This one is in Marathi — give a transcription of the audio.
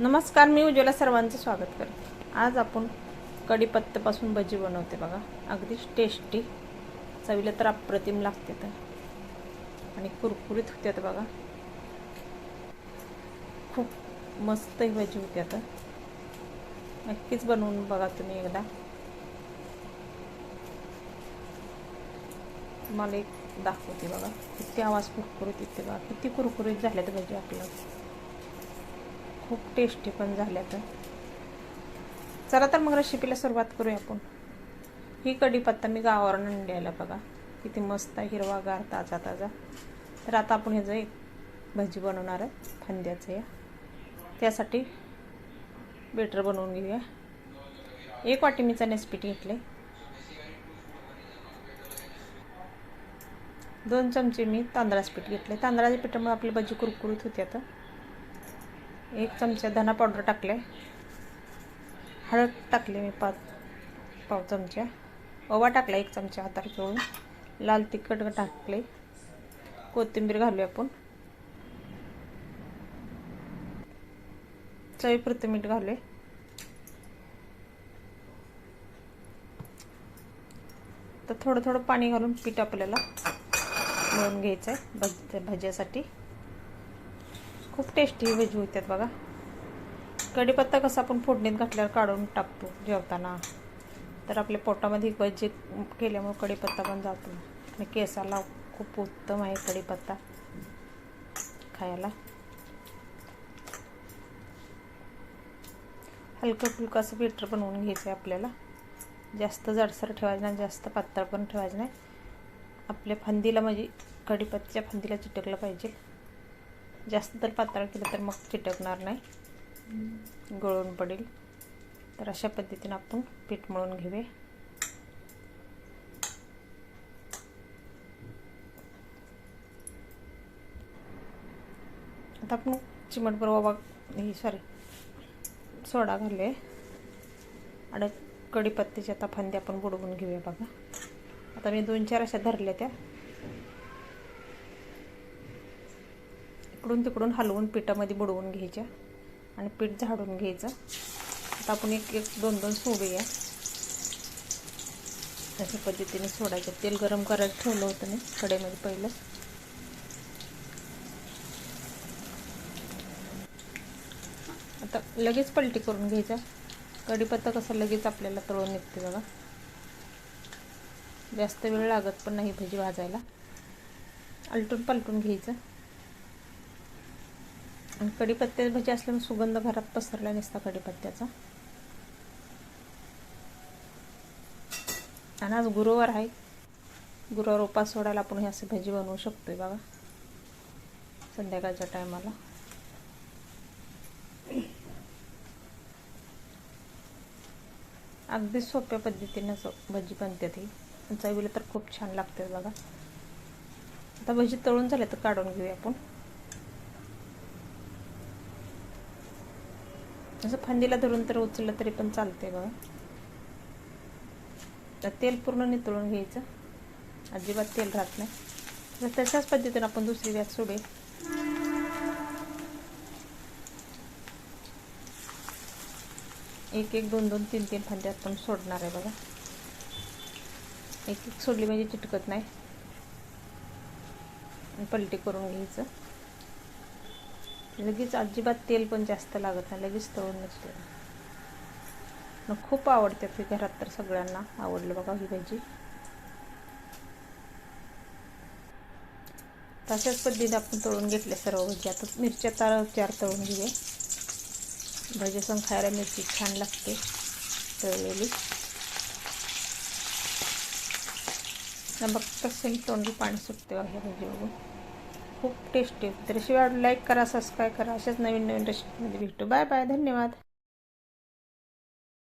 नमस्कार मी उज्ज्वला सर्वांचं स्वागत करते. आज आपण कढीपत्त्यापासून भजी बनवते बघा. अगदीच टेस्टी चवीला तर अप्रतिम लागते तर. आणि कुरकुरीत होत्यात बघा. खूप मस्त ही भजी होत्या तर नक्कीच बनवून बघा तुम्ही एकदा. तुम्हाला एक दाखवते बघा. किती आवाज कुरकुरीत येते बघा. किती कुरकुरीत झाल्यात भजी आपल्या खूप टेस्टी पण झाल्या तर चला तर मग रेसिपीला सुरुवात करूया आपण. ही कढीपत्ता मी गावावरून आणलेला बघा. किती मस्त आहे हिरवागार ताजा ताजा तर आता आपण ह्याचं एक भजी बनवणार आहे फांद्याचं या. त्यासाठी बेटर बनवून घेऊया. एक वाटी मी चण्याचं पीठ घेतले दोन चमचे मी तांदळाचं पीठ घेतले तांदळाच्या पिठामुळे आपली भजी कुरकुरीत होती आता. एक चमचा धना पावडर टाकले हळद टाकले मी पाच पाव चमचा. ओवा टाकला एक चमचा हातार चोळून लाल तिखट टाकले. कोथिंबीर घालूया आपण. चवीपुरतं मीठ घालूया. तर थोडं थोडं पाणी घालून पीठ आपल्याला मळून घ्यायचं आहे भज भाज्यासाठी. खूप टेस्टी भजी होत्यात बघा. कढीपत्ता कसा आपण फोडणीत घातल्यावर काढून टाकतो जेवताना. तर आपल्या पोटामध्ये भजी केल्यामुळे कढीपत्ता पण जातो. आणि केसाला खूप उत्तम आहे कढीपत्ता खायला. हलकं फुलकं असं बेटर बनवून घ्यायचं आहे आपल्याला. जास्त जाडसर ठेवायचं नाही जास्त पातळ पण ठेवायचं नाही. आपल्या फांदीला म्हणजे कढीपत्त्याच्या फांदीला चिटकलं पाहिजे. जास्त तर पातळ केलं तर मग चिटकणार नाही. गळून पडेल. तर अशा पद्धतीने आपण पीठ मळून घेऊया. आता आपण चिमटभर बाबा ही सॉरी सोडा घालूया. आणि कढीपत्त्याची आता फांदी आपण बुडवून घेऊया बघा. आता मी दोन चार अशा धरल्या त्या. इकडून तिकडून हलवून पिठामध्ये बुडवून घ्यायच्या आणि पीठ झाडून घ्यायचं. आता आपण एक एक दोन दोन सोडूया. अशा पद्धतीने सोडायचं. तेल गरम करायला ठेवलं होतं मी कडेमध्ये पहिलं. आता लगेच पलटी करून घ्यायचा. कढीपत्ता कसं लगेच आपल्याला तळून निघते बघा. जास्त वेळ लागत पण नाही भजी भाजायला. आलटून पलटून घ्यायचं. आणि कढीपत्त्याची भजी असल्यामुळे सुगंध घरात पसरला नसता कढीपत्त्याचा. आणि आज गुरुवार आहे. गुरुवार उपास सोडायला आपण हे असे भजी बनवू शकतोय बघा. संध्याकाळच्या टायमाला. अगदी सोप्या पद्धतीनं भजी बनते ती. चवीला तर खूप छान लागते बघा. आता भजी तळून झाले तर काढून घेऊया आपण. असं फांदीला धरून तर उचललं तरी पण चालते बघा. तर तेल पूर्ण नितळून घ्यायचं. अजिबात तेल राहत नाही. तर तशाच पद्धतीने आपण दुसरी गॅस सोडे एक एक दोन दोन तीन तीन फांद्या आपण सोडणार आहे बघा. एक एक सोडली म्हणजे चिटकत नाही. पलटी करून घ्यायचं. लगेच अजिबात तेल पण जास्त लागत नाही लगेच तळून नसते खूप आवडते ती घरात तर सगळ्यांना. आवडलं बघा ही भाजी. तशाच पद्धतीने आपण तळून घेतले सर्व भाजी. आता मिरच्या तार चार तळून घेऊया. भजी संग खायला मिरची छान लागते तळलेली. बघता कसं तोंडी पाणी सुटते बघा ह्या भाजी बघून खूप टेस्टी. होते तर शिवाय लाईक करा सबस्क्राईब करा. अशाच नवीन नवीन रेसिपीमध्ये भेटू. Bye bye. धन्यवाद.